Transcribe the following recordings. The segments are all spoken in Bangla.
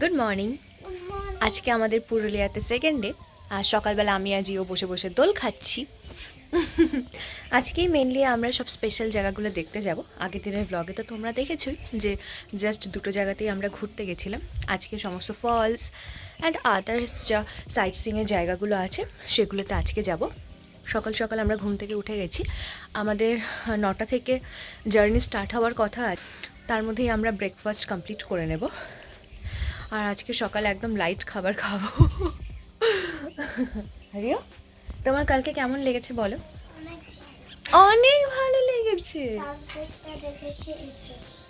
গুড মর্নিং আজকে আমাদের পুরুলিয়াতে সেকেন্ড ডে আর সকালবেলা আমি আর বসে বসে দোল খাচ্ছি। আজকেই মেনলি আমরা সব স্পেশাল জায়গাগুলো দেখতে যাব। আগের দিনের ব্লগে তো তোমরা দেখেছোই যে জাস্ট দুটো জায়গাতেই আমরা ঘুরতে গেছিলাম। আজকে সমস্ত ফলস অ্যান্ড আদার্স যা সাইট সিংয়ের জায়গাগুলো আছে, সেগুলোতে আজকে যাব। সকাল সকাল আমরা ঘুম থেকে উঠে গেছি। আমাদের নটা থেকে জার্নি স্টার্ট হওয়ার কথা আছে। তার মধ্যেই আমরা ব্রেকফাস্ট কমপ্লিট করে নেব। আর আজকে সকালে একদম লাইট খাবার খাব। হরিও তোমার কালকে কেমন লেগেছে বলো? অনেক ভালো লেগেছে।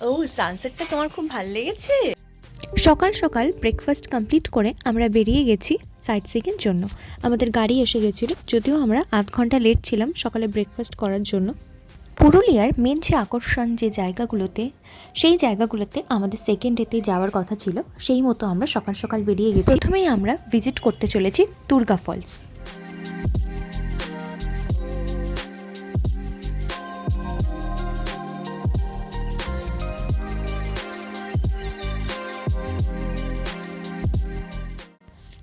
ও সানসেটটা তোমার খুব ভালো লেগেছে? সকাল সকাল ব্রেকফাস্ট কমপ্লিট করে আমরা বেরিয়ে গেছি সাইট সিকের জন্য। আমাদের গাড়ি এসে গেছিল, যদিও আমরা আধ ঘণ্টা লেট ছিলাম সকালে ব্রেকফাস্ট করার জন্য। পুরুলিয়ার মেন যে আকর্ষণ যে জায়গাগুলোতে, সেই জায়গাগুলোতে আমাদের সেকেন্ড ডেতে যাওয়ার কথা ছিল, সেই মতো আমরা সকাল সকাল বেরিয়ে গেছি। প্রথমেই আমরা ভিজিট করতে চলেছি দুর্গা ফলস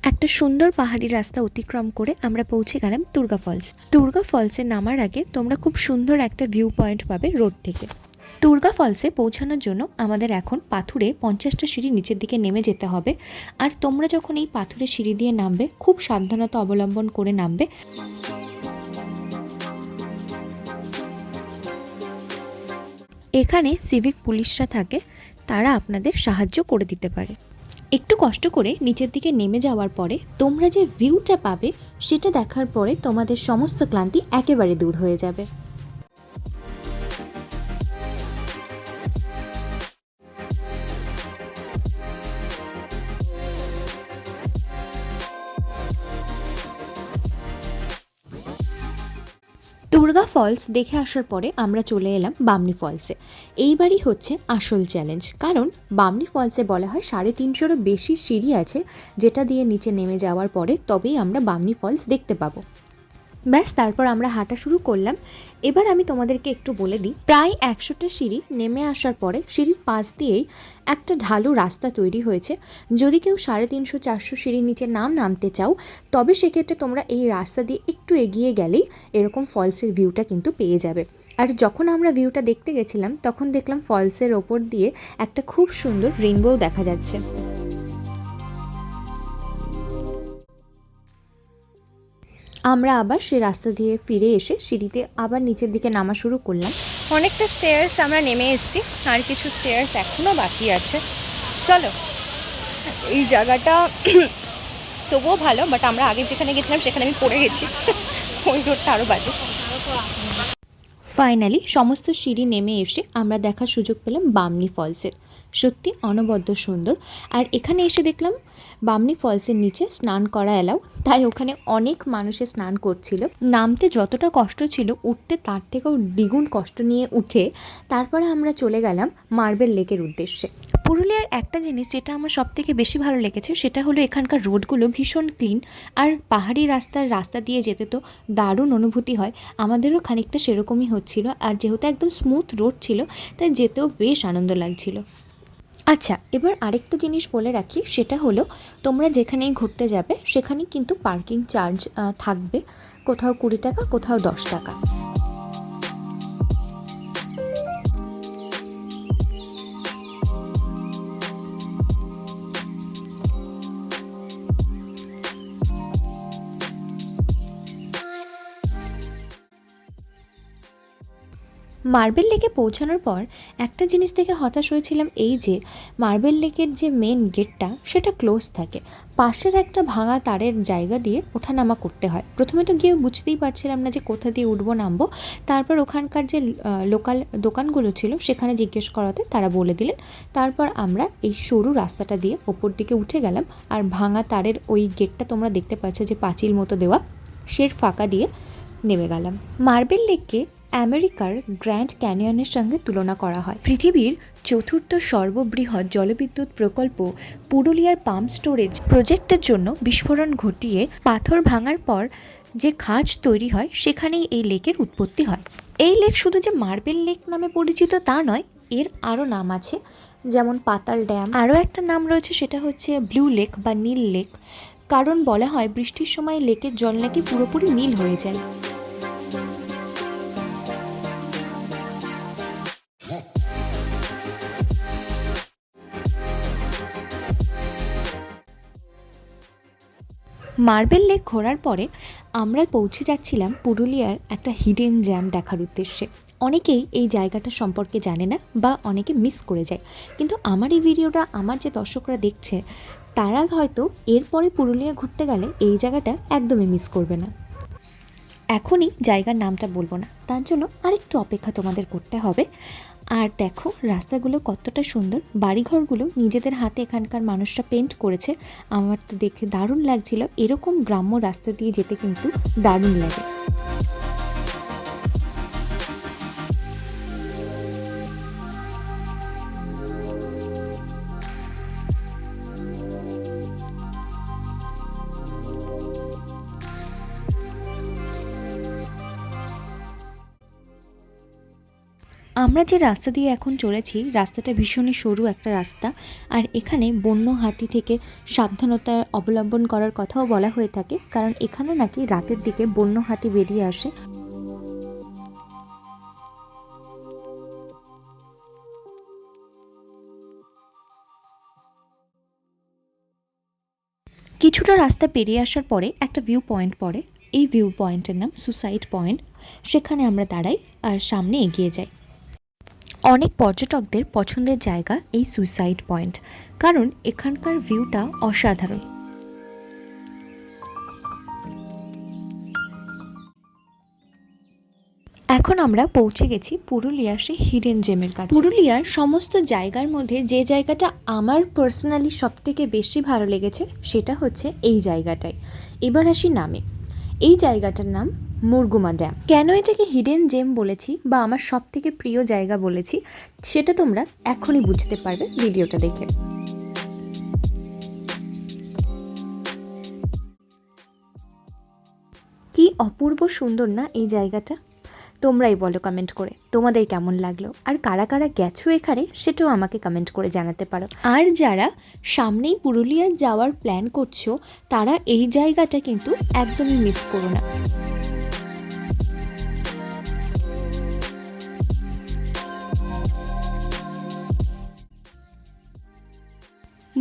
একটা সুন্দর পাহাড়ি রাস্তা অতিক্রম করে আমরা পৌঁছে গেলাম দুর্গা ফলস। দুর্গা ফলসে নামার আগে তোমরা খুব সুন্দর একটা ভিউ পয়েন্ট পাবে রোড থেকে। দুর্গা ফলসে পৌঁছানোর জন্য আমাদের এখন পাথুরে পঞ্চাশটা সিঁড়ি নিচের দিকে নেমে যেতে হবে। আর তোমরা যখন এই পাথুরে সিঁড়ি দিয়ে নামবে, খুব সাবধানতা অবলম্বন করে নামবে। এখানে সিভিক পুলিশরা থাকে, তারা আপনাদের সাহায্য করে দিতে পারে। একটু কষ্ট করে নিচের দিকে নেমে যাওয়ার পরে তোমরা যে ভিউটা পাবে, সেটা দেখার পরে তোমাদের সমস্ত ক্লান্তি একেবারে দূর হয়ে যাবে। ফলস দেখে আসার পরে আমরা চলে এলাম বামনি ফলসে। এইবারই হচ্ছে আসল চ্যালেঞ্জ। কারণ বামনি ফলসে বলা হয় সাড়ে তিনশোরও বেশি সিঁড়ি আছে, যেটা দিয়ে নিচে নেমে যাওয়ার পরে তবেই আমরা বামনি ফলস দেখতে পাবো। ব্যাস, তারপর আমরা হাঁটা শুরু করলাম। এবার আমি তোমাদেরকে একটু বলে দিই, প্রায় একশোটা সিঁড়ি নেমে আসার পরে সিঁড়ির পাশ দিয়েই একটা ঢালু রাস্তা তৈরি হয়েছে। যদি কেউ সাড়ে তিনশো, চারশো সিঁড়ির নিচে নাম নামতে চাও, তবে সেক্ষেত্রে তোমরা এই রাস্তা দিয়ে একটু এগিয়ে গেলেই এরকম ফলসের ভিউটা কিন্তু পেয়ে যাবে। আর যখন আমরা ভিউটা দেখতে গেছিলাম, তখন দেখলাম ফলসের ওপর দিয়ে একটা খুব সুন্দর রেইনবো দেখা যাচ্ছে। আমরা আবার সেই রাস্তা দিয়ে ফিরে এসে সিঁড়িতে আবার নিচের দিকে নামা শুরু করলাম। অনেকটা স্টেয়ার্স আমরা নেমে এসেছি, আর কিছু স্টেয়ার্স এখনও বাকি আছে। চলো, এই জায়গাটা তবুও ভালো বাট আমরা আগে যেখানে গেছিলাম সেখানে আমি পড়ে গেছি। ওই রোডটা আরও বাজে। ফাইনালি সমস্ত সিঁড়ি নেমে এসে আমরা দেখার সুযোগ পেলাম বামনি ফলসের। সত্যি অনবদ্য সুন্দর। আর এখানে এসে দেখলাম বামনি ফলসের নিচে স্নান করা এলাও, তাই ওখানে অনেক মানুষে স্নান করছিল। নামতে যতটা কষ্ট ছিল, উঠতে তার থেকেও দ্বিগুণ কষ্ট নিয়ে উঠে তারপরে আমরা চলে গেলাম মার্বেল লেকের উদ্দেশ্যে। পুরুলিয়ার একটা জিনিস যেটা আমার সব থেকে বেশি ভালো লেগেছে সেটা হলো এখানকার রোডগুলো ভীষণ ক্লিন আর পাহাড়ি রাস্তার রাস্তা দিয়ে যেতে তো দারুণ অনুভূতি হয়। আমাদেরও খানিকটা সেরকমই হচ্ছিল আর যেহেতু একদম স্মুথ রোড ছিল, তাই যেতেও বেশ আনন্দ লাগছিল। আচ্ছা এবার আরেকটা জিনিস বলে রাখি, সেটা হলো তোমরা যেখানেই ঘুরতে যাবে সেখানেই কিন্তু পার্কিং চার্জ থাকবে। কোথাও কুড়ি টাকা, কোথাও দশ টাকা। মার্বেল লেকে পৌঁছানোর পর একটা জিনিস থেকে হতাশ হয়েছিলাম এই যে, মার্বেল লেকের যে মেন গেটটা সেটা ক্লোজ থাকে। পাশের একটা ভাঙা তারের জায়গা দিয়ে ওঠানামা করতে হয়। প্রথমে তো গিয়ে বুঝতেই পারছিলাম না যে কোথা দিয়ে উঠবো, নামবো। তারপর ওখানকার যে লোকাল দোকানগুলো ছিল, সেখানে জিজ্ঞেস করাতে তারা বলে দিলেন। তারপর আমরা এই সরু রাস্তাটা দিয়ে ওপর দিকে উঠে গেলাম। আর ভাঙা তারের ওই গেটটা তোমরা দেখতে পাচ্ছ যে পাঁচিল মতো দেওয়া, সের ফাঁকা দিয়ে নেমে গেলাম। মার্বেল লেককে আমেরিকার গ্র্যান্ড ক্যানিয়নের সঙ্গে তুলনা করা হয়। পৃথিবীর চতুর্থ সর্ববৃহৎ জলবিদ্যুৎ প্রকল্প পুরুলিয়ার পাম্প স্টোরেজ প্রজেক্টের জন্য বিস্ফোরণ ঘটিয়ে পাথর ভাঙার পর যে খাঁজ তৈরি হয়, সেখানেই এই লেকের উৎপত্তি হয়। এই লেক শুধু যে মার্বেল লেক নামে পরিচিত তা নয়, এর আরও নাম আছে, যেমন পাতাল ড্যাম। আরও একটা নাম রয়েছে, সেটা হচ্ছে ব্লু লেক বা নীল লেক। কারণ বলা হয়, বৃষ্টির সময় লেকের জল নাকি পুরোপুরি নীল হয়ে যায়। মার্বেল লেক ঘোরার পরে আমরা পৌঁছে যাচ্ছিলাম পুরুলিয়ার একটা হিডেন জ্যাম দেখার উদ্দেশ্যে। অনেকেই এই জায়গাটা সম্পর্কে জানে না বা অনেকে মিস করে যায়। কিন্তু আমার এই ভিডিওটা আমার যে দর্শকরা দেখছে, তারা হয়তো এরপরে পুরুলিয়া ঘুরতে গেলে এই জায়গাটা একদমই মিস করবে না। এখনই জায়গার নামটা বলব না, তার জন্য আরেকটু অপেক্ষা তোমাদের করতে হবে। আর দেখো, রাস্তাগুলো কতটা সুন্দর। বাড়িঘরগুলো নিজেদের হাতে এখানকার মানুষরা পেন্ট করেছে। আমার তো দেখে দারুণ লাগছিল। এরকম গ্রাম্য রাস্তা দিয়ে যেতে কিন্তু দারুণ লাগে। আমরা যে রাস্তা দিয়ে এখন চলেছি, রাস্তাটা ভীষণই সরু একটা রাস্তা। আর এখানে বন্য হাতি থেকে সাবধানতা অবলম্বন করার কথাও বলা হয়ে থাকে, কারণ এখানে নাকি রাতের দিকে বন্য হাতি বেরিয়ে আসে। কিছুটা রাস্তা পেরিয়ে আসার পরে একটা ভিউ পয়েন্ট পড়ে। এই ভিউ পয়েন্টের নাম সুসাইড পয়েন্ট সেখানে আমরা দাঁড়াই আর সামনে এগিয়ে যাই। অনেক পর্যটকদের পছন্দের জায়গা এই সুইসাইড পয়েন্ট কারণ এখানকার ভিউটা অসাধারণ। এখন আমরা পৌঁছে গেছি পুরুলিয়ার সেই হিডেন জেমের কাছে। পুরুলিয়ার সমস্ত জায়গার মধ্যে যে জায়গাটা আমার পার্সোনালি সব থেকে বেশি ভালো লেগেছে, সেটা হচ্ছে এই জায়গাটায়। এবার আসি নামে। এই জায়গাটার নাম মুরগুমা ড্যাম। কেন এটাকে হিডেন জেম বলেছি বা আমার সব থেকে প্রিয় জায়গা বলেছি, সেটা তোমরা এখনই বুঝতে পারবে ভিডিওটা দেখে। কি অপূর্ব সুন্দর না এই জায়গাটা? তোমরাই বলো কমেন্ট করে, তোমাদের কেমন লাগল? আর কারা কারা গেছো এখানে, সেটাও আমাকে কমেন্ট করে জানাতে পারো। আর যারা সামনেই পুরুলিয়া যাওয়ার প্ল্যান করছ, তারা এই জায়গাটা কিন্তু একদমই মিস করো না।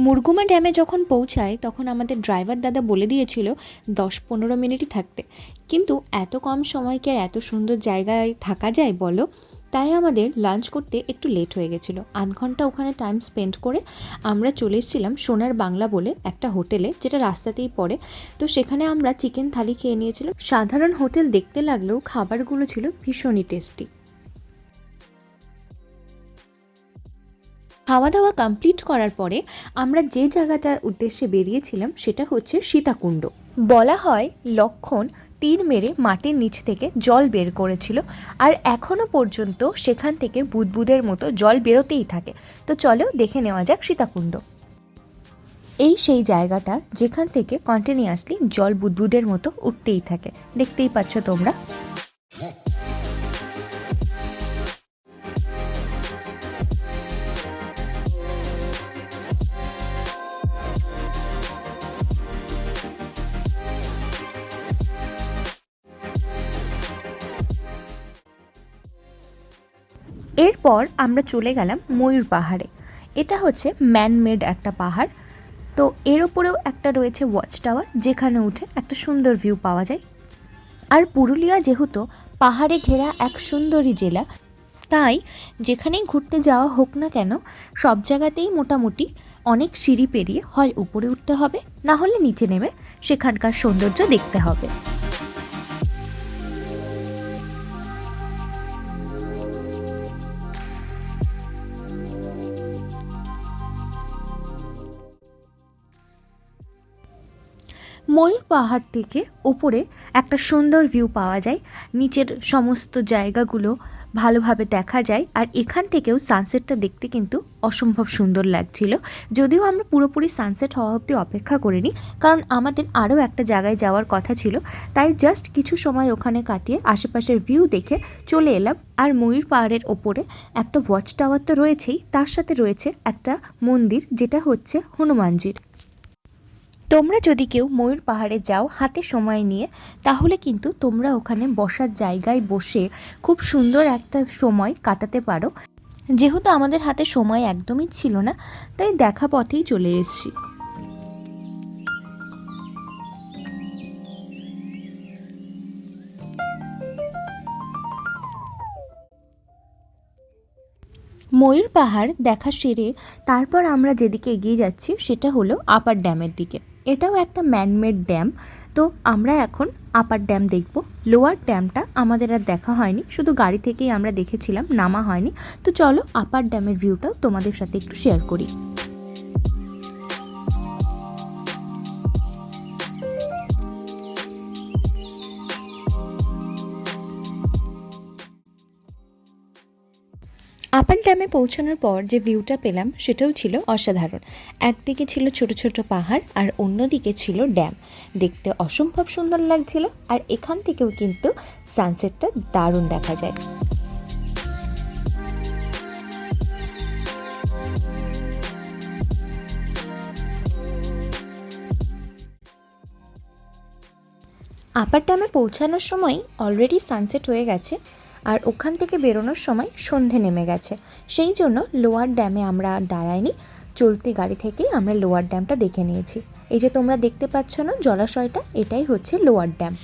মুরগুমা ড্যামে যখন পৌঁছায়, তখন আমাদের ড্রাইভার দাদা বলে দিয়েছিল দশ পনেরো মিনিটই থাকতে। কিন্তু এত কম সময়কে আর এত সুন্দর জায়গায় থাকা যায় বলো? তাই আমাদের লাঞ্চ করতে একটু লেট হয়ে গেছিল। আধ ঘণ্টা ওখানে টাইম স্পেন্ড করে আমরা চলে এসেছিলাম সোনার বাংলা বলে একটা হোটেলে, যেটা রাস্তাতেই পড়ে। তো সেখানে আমরা চিকেন থালি খেয়ে নিয়েছিলাম। সাধারণ হোটেল দেখতে লাগলেও খাবারগুলো ছিল ভীষণই টেস্টি। খাওয়া দাওয়া কমপ্লিট করার পরে আমরা যে জায়গাটার উদ্দেশ্যে বেরিয়েছিলাম সেটা হচ্ছে সীতাকুণ্ড। বলা হয় লক্ষণ তীর মেরে মাটির নিচ থেকে জল বের করেছিল আর এখনও পর্যন্ত সেখান থেকে বুদবুদের মতো জল বেরোতেই থাকে। তো চলো দেখে নেওয়া যাক সীতাকুণ্ড। এই সেই জায়গাটা যেখান থেকে কন্টিনিউয়াসলি জল বুদবুদের মতো উঠতেই থাকে। দেখতেই পাচ্ছ তোমরা। এরপর আমরা চলে গেলাম ময়ূর পাহাড়ে। এটা হচ্ছে ম্যানমেড একটা পাহাড়। তো এর ওপরেও একটা রয়েছে ওয়াচ টাওয়ার যেখানে উঠে একটা সুন্দর ভিউ পাওয়া যায়। আর পুরুলিয়া যেহেতু পাহাড়ে ঘেরা এক সুন্দরী জেলা, তাই যেখানেই ঘুরতে যাওয়া হোক না কেন, সব জায়গাতেই মোটামুটি অনেক সিঁড়ি পেরিয়ে হয় উপরে উঠতে হবে। না হলে নিচে নেমে সেখানকার সৌন্দর্য দেখতে হবে। ময়ূর পাহাড় থেকে ওপরে একটা সুন্দর ভিউ পাওয়া যায়। নিচের সমস্ত জায়গাগুলো ভালোভাবে দেখা যায় আর এখান থেকেও সানসেটটা দেখতে কিন্তু অসম্ভব সুন্দর লাগছিল। যদিও আমরা পুরোপুরি সানসেট হওয়া অবধি অপেক্ষা করিনি, কারণ আমাদের আরও একটা জায়গায় যাওয়ার কথা ছিল, তাই জাস্ট কিছু সময় ওখানে কাটিয়ে আশেপাশের ভিউ দেখে চলে এলাম। আর ময়ূর পাহাড়ের ওপরে একটা ওয়াচ টাওয়ার তো রয়েছেই, তার সাথে রয়েছে একটা মন্দির, যেটা হচ্ছে হনুমানজির। তোমরা যদি কেউ ময়ূর পাহাড়ে যাও হাতে সময় নিয়ে, তাহলে কিন্তু তোমরা ওখানে বসার জায়গায় বসে খুব সুন্দর একটা সময় কাটাতে পারো। যেহেতু আমাদের হাতে সময় একদমই ছিল না, তাই দেখা পথেই চলে এসেছি। ময়ূর পাহাড় দেখা সেরে তারপর আমরা যেদিকে এগিয়ে যাচ্ছি, সেটা হলো আপার ড্যামের দিকে। এটাও একটা ম্যানমেড ড্যাম তো আমরা এখন আপার ড্যাম দেখব। লোয়ার ড্যামটা আমাদের আর দেখা হয়নি, শুধু গাড়ি থেকেই আমরা দেখেছিলাম, নামা হয়নি। তো চলো আপার ড্যামের ভিউটাও তোমাদের সাথে একটু শেয়ার করি। আপার ড্যামে পৌঁছানোর পর যে ভিউটা পেলাম, সেটাও ছিল অসাধারণ। একদিকে ছিল ছোট ছোট পাহাড় আর অন্যদিকে ছিল ড্যাম। দেখতে অসম্ভব সুন্দর লাগছিল আর এখান থেকেও কিন্তু সানসেটটা দারুণ দেখা যায়। আপার ড্যামে পৌঁছানোর সময় অলরেডি সানসেট হয়ে গেছে। আর ওখান থেকে বেরোনোর সময় সন্ধে নেমে গেছে। সেই জন্য লোয়ার ড্যামে আমরা দাঁড়াইনি, চলতি গাড়ি থেকেই আমরা লোয়ার ড্যামটা দেখে নিয়েছি। এই যে তোমরা দেখতে পাচ্ছ না জলাশয়টা, এটাই হচ্ছে লোয়ার ড্যাম।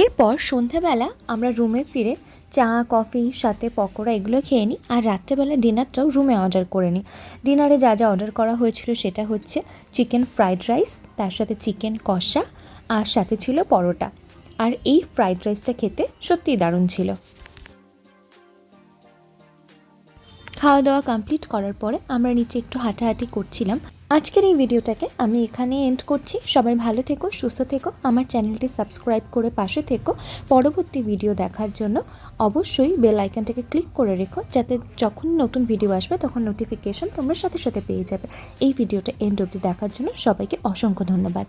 এরপর সন্ধেবেলা আমরা রুমে ফিরে চা, কফি, সাথে পকোড়া এগুলো খেয়ে নিই আর রাত্রেবেলা ডিনারটাও রুমে অর্ডার করে নিই। ডিনারে যা যা অর্ডার করা হয়েছিল সেটা হচ্ছে চিকেন ফ্রাইড রাইস, তার সাথে চিকেন কষা আর সাথে ছিল পরোটা। আর এই ফ্রাইড রাইসটা খেতে সত্যিই দারুণ ছিল। খাওয়া দাওয়া কমপ্লিট করার পরে আমরা নিচে একটু হাঁটাহাঁটি করছিলাম। আজকের এই ভিডিওটাকে আমি এখানে এন্ড করছি। সবাই ভালো থেকো, সুস্থ থেকো, আমার চ্যানেলটি সাবস্ক্রাইব করে পাশে থেকো। পরবর্তী ভিডিও দেখার জন্য অবশ্যই বেল আইকনটাকে ক্লিক করে রেখো, যাতে যখন নতুন ভিডিও আসবে তখন নোটিফিকেশন তোমরা সাথে সাথে পেয়ে যাবে। এই ভিডিওটা এন্ড অবধি দেখার জন্য সবাইকে অসংখ্য ধন্যবাদ।